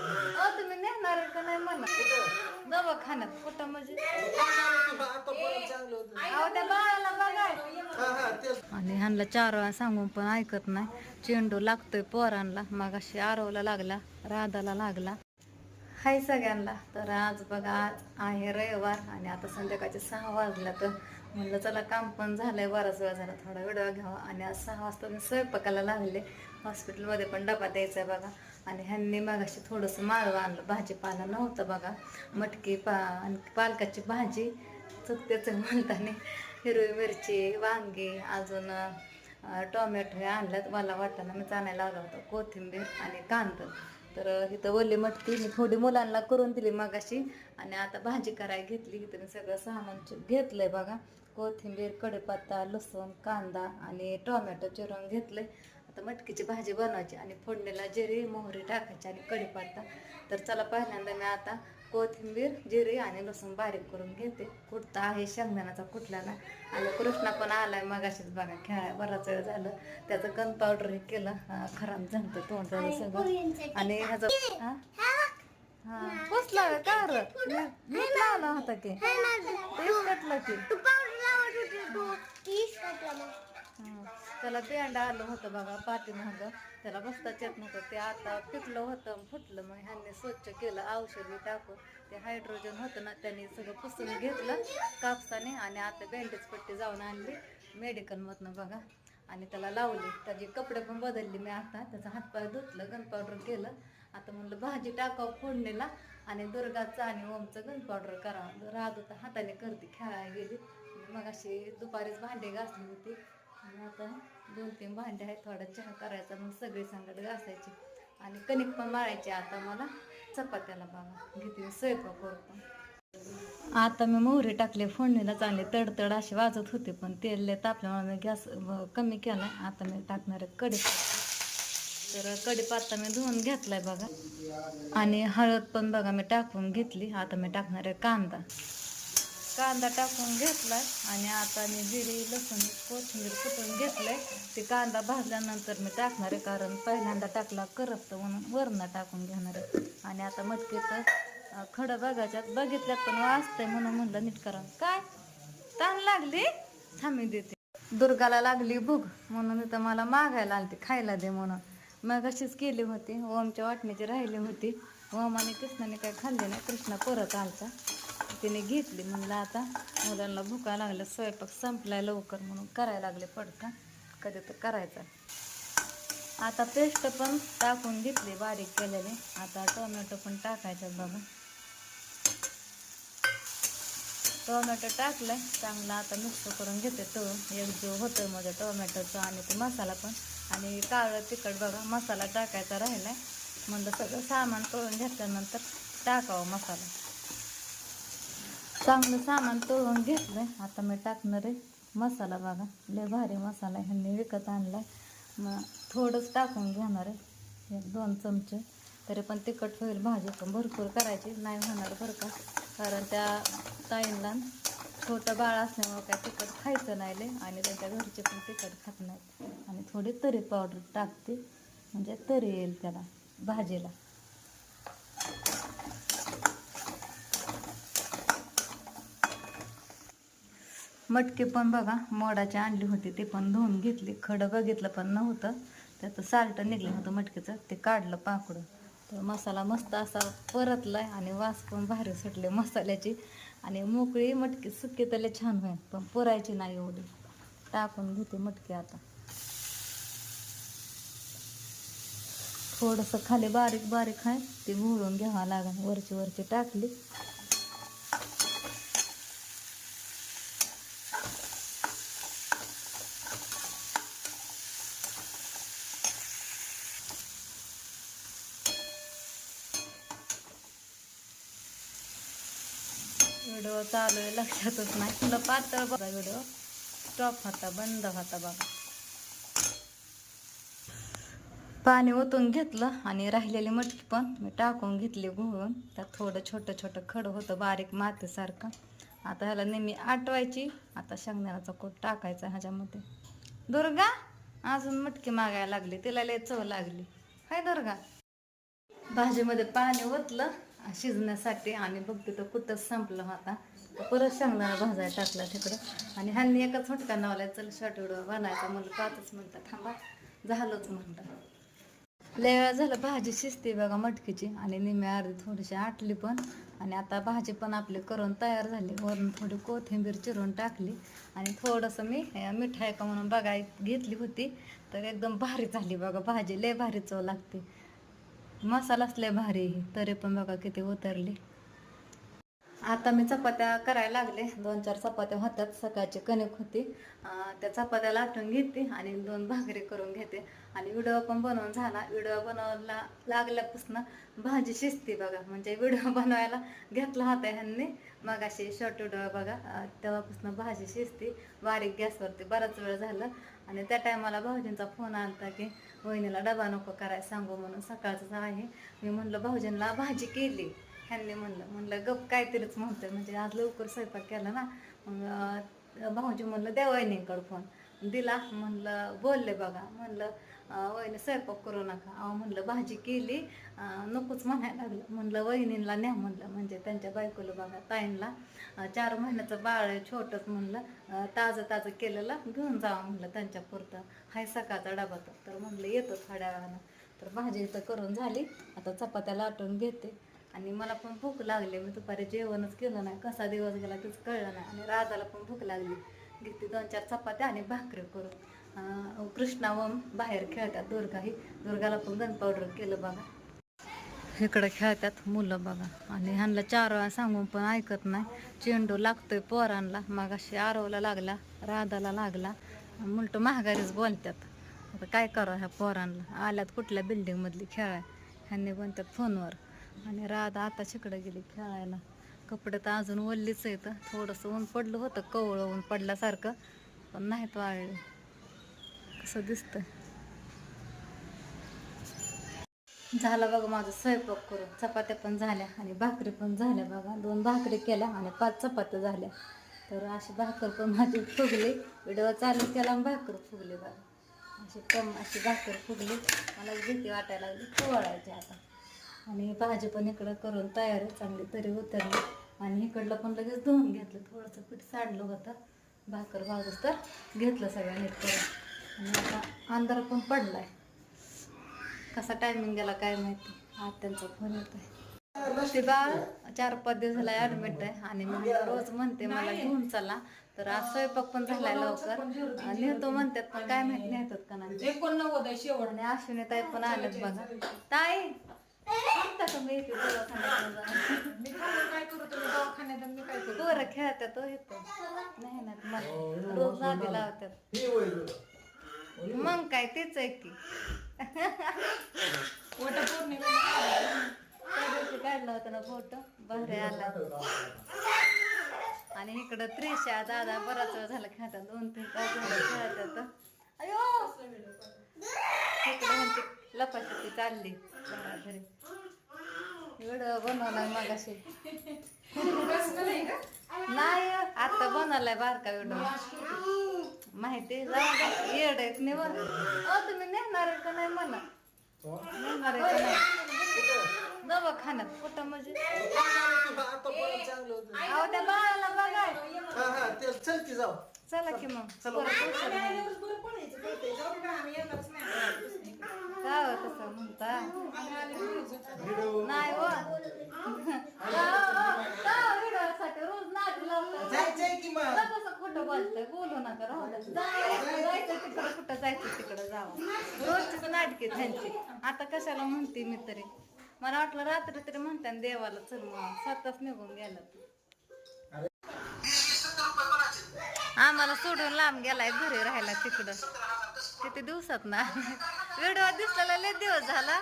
तुम्ही नेणार आहे का नाही दवाखान्यात कुठं म्हणजे? अहो त्या बाळाला आणि ह्यांना चार वेळा सांगून पण ऐकत नाही. चेंडू लागतोय पोरांना. मग अशी आरवला लागला राधाला लागला. हाय सगळ्यांना. तर आज बघा आज आहे रविवार आणि आता संध्याकाळचे सहा वाजल्या तर म्हणलं चला काम पण झालंय. बराच वेळ झाला. थोडा वेळ घ्यावा. आणि आज सहा वाजता मी स्वयंपाकाला लागले. हॉस्पिटलमध्ये पण डबा द्यायचा आहे बघा. आणि ह्यांनी मगाशी थोडंसं माळवं आणलं. भाजीपाला नव्हतं बघा. मटकी पा आणि पालकाची भाजी चुकत्याचं म्हणताना हिरवी मिरची वांगी अजून टोमॅटो हे आणल्यात. मला वाटताना मी आणायला आला होता. कोथिंबीर आणि कांदा. तर इथं वल्ली मटकी मी थोडी मुलांना करून दिली मगाशी. आणि आता भाजी करायला घेतली. इथं मी सगळं सामान घेतलं आहे बघा. कोथिंबीर कढीपत्ता लसूण कांदा आणि टोमॅटो चिरून घेतलं आहे आता मटकीची भाजी बनवायची आणि फोडणीला जिरी मोहरी टाकायची आणि कढीपत्ता तर चला पहिल्यांदा मी आता कोथिंबीर जिरी आणि लसूण बारीक करून घेते. कुठता आहे शेंगदाण्याचा कुठल्याला आणि कृष्णा पण आलाय मगाशीच बघा खेळाय बराच वेळ झालं. त्याचं गन पावडर हे केलं खराब झालं तोंड झालं सगळं. आणि ह्याचं हा? हा? पुसला का मीठ लावला होता की? तेच कटलं की. त्याला बेंडा आलं होतं बघा पाठीमागं त्याला बसताच येत नव्हतं. ते आता पिकलं होतं फुटलं. मग ह्यांनी स्वच्छ केलं औषधी टाकून. ते हायड्रोजन होतं ना त्यांनी सगळं पुसून घेतलं कापसाने आणि आता बँडेज पट्टी जाऊन आणली मेडिकलमधनं बघा. आणि त्याला लावली. त्याचे कपडे पण बदलले मी आता. त्याचा हातपाय धुतलं गन पावडर केलं. आता म्हणलं भाजी टाकावं फोडणीला आणि दुर्गाचं आणि ओमचं गन पावडर करावं राहत तर हाताने करते खेळायला गेली. मग अशी दुपारीच भांडे घासली होती. आणि आता दोन तीन भांडे आहेत थोडा चहा करायचा मग सगळी संगत घासायची. आणि कणिक पण मारायची आता मला. चपात्याला बघा घेते स्वयंपाक करतो आता मी मोहरी टाकले फोडणीला चांगले तडतड असे वाजत होते पण तेल तापल्यामुळे मी गॅस कमी केला. आता मी टाकणार आहे कढीपत्ता. तर कढीपत्ता मी धुवून घेतलाय बघा. आणि हळद पण बघा मी टाकून घेतली. आता मी टाकणार आहे कांदा. कांदा टाकून घेतला आणि आता मी जिरी लसूण कोथिंबीर कुटून घेतलंय. ते कांदा भाजल्यानंतर मी टाकणार आहे कारण पहिल्यांदा टाकला करपतं म्हणून वरनं टाकून घेणार आहे. आणि आता मटकीचं खडं बघायच्यात बघितल्यात पण वाचतंय म्हणून म्हणलं नीट करा. काय? ताण लागली? थांबी देते. दुर्गाला लागली भूक म्हणून इथं मला मागायला आलती खायला दे म्हणून. मग अशीच केली होती ओमच्या वाटणीची राहिली होती. ओम आणि कृष्णाने काय खाल्ले नाही कृष्णा परत आलता. तिने घेतली. म्हणलं आता मुलांना भुका लागल्या स्वयंपाक संपलाय लवकर म्हणून करायला लागले पडता कधी तर करायचा. आता पेस्ट पण टाकून घेतली बारीक केलेली. आता टोमॅटो पण टाकायचं बघा. टोमॅटो टाकलं चांगलं आता मिक्स करून घेते तो. एक जीव होतोय माझ्या टोमॅटोचा आणि तो मसाला पण. आणि काळं तिखट बघा मसाला टाकायचा राहिलाय. म्हणलं सगळं सामान करून घेतल्यानंतर टाकावं मसाला. चांगलं सामान तळून घेतलंय. आता मी टाकणार आहे मसाला बघा. लय भारी मसाला ह्यांनी विकत आणलाय. मग थोडंच टाकून घेणार आहे. एक दोन चमचे. तरी पण तिखट होईल. भाजी पण भरपूर करायची. नाही होणार बरं का? कारण त्या ताईंना छोटं बाळ असल्यामुळं काय तिखट खायचं नाही लय. आणि त्यांच्या घरचे पण तिखट खात नाहीत. आणि थोडी तरी पावडर टाकते. म्हणजे तरी येईल त्याला भाजीला. मटके पण बघा मोडाची आणली होती ते पण धुवून घेतली. खडं बघितलं पण नव्हतं. त्याचं साल्ट निघलं होतं मटकीचं ते काढलं पाकडं. तर मसाला मस्त असा परतला आणि वास पण भारी सुटले मसाल्याची. आणि मोकळी मटकी सुके त्याला छान होईल पण पुरायची नाही एवढी. टाकून घेते मटकी आता. थोडंसं खाली बारीक बारीक आहे ते घोळून घ्यावं लागेल. वरची वरची टाकली. व्हिडिओ चालू आहे लक्षातच नाही. तुला पातळ बघा व्हिडिओ. स्टॉप होता बंद होता बघा. पाणी ओतून घेतलं आणि राहिलेली मटकी पण मी टाकून घेतली घोळून. त्यात थोडं छोटं छोटं खडं होतं बारीक मातीसारखं. आता ह्याला नेहमी आटवायची. आता शेंगदाण्याचा कोट टाकायचा ह्याच्यामध्ये. दुर्गा अजून मटकी मागायला लागली. तिला लय चव लागली. हाय दुर्गा. भाजीमध्ये पाणी ओतलं. शिजण्यासाठी आणि बघते तर कुठंच संपलं होता तर परत शेंगदाणा भाजायला टाकला तिकडं. आणि ह्यांनी एकाच हुटका लावलाय चल शॉर्ट व्हिडिओ बनायचा म्हणलं पाचच मिनटं थांबा झालंच म्हणलं. लय वेळा झालं भाजी शिजते बघा मटकीची. आणि निम्या अर्धी थोडीशी आटली पण. आणि आता भाजी पण आपली करून तयार झाली. वरून थोडी कोथिंबीर चिरून टाकली. आणि थोडंसं मी मिठाई का म्हणून बघाय घेतली होती. तर एकदम भारी झाली बघा भाजी. लय भारी चव लागते. मसालाच लय भारी तरी पण बघा किती उतरली. आता मी चपात्या करायला लागले. दोन चार चपात्या होत्यात सकाळची कणिक होती. त्या चपात्या लाटून घेते आणि दोन भाकरी करून घेते. आणि व्हिडिओ पण बनवून झाला. व्हिडिओ बनवायला लागल्यापासून भाजी शिजते बघा. म्हणजे व्हिडिओ बनवायला घेतला होता ह्यांनी. मग अशी शॉर्ट व्हिडिओ बघा. तेव्हापासून भाजी शिजते. बारीक गॅसवरती बराच वेळ झालं. आणि त्या टायमाला भाऊजींचा फोन आलता की वहिनीला डबा नको करायला सांगू म्हणून सकाळचं आहे. मी म्हणलं भाऊजींना भाजी केली. ह्यांनी म्हणलं म्हणलं गप काहीतरीच म्हणतोय. म्हणजे आज लवकर स्वयंपाक केला ना. मग भाऊजी म्हणलं द्या वहिनीकडं फोन. दिला म्हणलं बोलले बघा. म्हणलं वहिनी स्वयंपाक करू नका. अहो म्हणलं भाजी केली नकोच म्हणायला लागलं. म्हणलं वहिनींला न्या म्हणलं म्हणजे त्यांच्या बायकोला बघा ताईंला. चार महिन्याचं बाळ आहे छोटंच म्हणलं. ताजं ताजं केलेलं घेऊन जावं म्हणलं त्यांच्या पुरतं. हाय सकाळचा डबा तर. तर म्हणलं येतो थोड्या वेळानं तर भाजी इथं करून झाली. आता चपात्या लाटून घेते. आणि मला पण भूक लागली. मी दुपारी जेवणच केलं नाही. कसा दिवस गेला तेच कळलं नाही. आणि राजाला पण भूक लागली. घेते दोन चार चपात्या आणि भाकरी करून. कृष्णा व बाहेर खेळतात दुर्गाही. दुर्गाला पण गन पावडर केलं बघा. इकडं खेळतात मुलं बघा. आणि ह्यांना चार वेळा सांगून पण ऐकत नाही. चेंडू लागतोय पोरांना. मग अशी आरवला लागला राधाला लागला. उलट महागारीच बोलतात. आता काय करा ह्या पोरांना? आल्यात कुठल्या बिल्डिंगमधली खेळाय? ह्यांनी बोलतात फोनवर. आणि राधा आता तिकडं गेली खेळायला. कपडे तर अजून ओल्लीच आहेत. थोडंसं ऊन पडलं होतं कवळं ऊन पडल्यासारखं. पण नाहीत वाळले. कसं दिसतं झालं बघा माझा स्वयंपाक करून. चपात्या पण झाल्या आणि भाकरी पण झाल्या बघा. दोन भाकरी केल्या आणि पाच चपात्या झाल्या. तर अशी भाकर पण माझी फुगली. व्हिडिओ चालू केला आणि भाकर फुगली बघा. अशी कम अशी भाकर फुगली. मला भीती वाटायला लागली. पोवाळायची आता. आणि भाजी पण इकडं करून तयार चांगली तरी उतरली. आणि इकडलं पण लगेच धुवून घेतलं. थोडंसं पीठ साडलं होतं. भाकर भाजूस तर घेतलं सगळं नीट करून. आता अंधार पण पडलाय. कसा टायमिंग गेला काय माहिती. आज त्यांचा फोन येत आहे ते बाळ चार पाच दिवस झाला ऍडमिट आहे आणि मी रोज म्हणते मला घेऊन चला. तर आज स्वयंपाक पण झालाय लवकर. आणि नेतो म्हणतात पण काय माहिती नेतात का नाही. शेवट. आणि अश्विनी ताई पण आल्यात बघा. ताई! येते पोरं खेळतात हो इथं नाही ना रोज नादी लावतात. मग काय तेच आहे की. पौर्णिमा दिवशी काढला होता ना फोटो बहरे आला. आणि इकडं त्रिशा दादा बराच वेळ झाला खेळतात दोन तीन तास झाले खेळतात. अयो! इकडं ह्यांची लपाछपी चालली. घरी एवढं बनवलाय मग प्रश्न नाही का? नाही आता बनवलाय बारका व्हिडिओ. माहिती जाऊ येड आहेत निवड. अ तुम्ही नेणार आहे का नाही मला नेणार आहे का नाही? दवाखान्यात कुठं म्हणजे? अहो त्या बाळाला बघाय चल की जाऊ. चला की मग. परत जायचं तिकडं कुठं जायचं तिकडं जावं रोजचीच नाटके त्यांची आता कशाला म्हणते मी तरी मला वाटलं रात्री तरी म्हणते देवाला चल मग स्वतःच निघून गेला आम्हाला सोडून लांब गेलाय घरी राहायला तिकडं. किती दिवसात ना? व्हिडिओ दिसलेला लय दिवस झाला.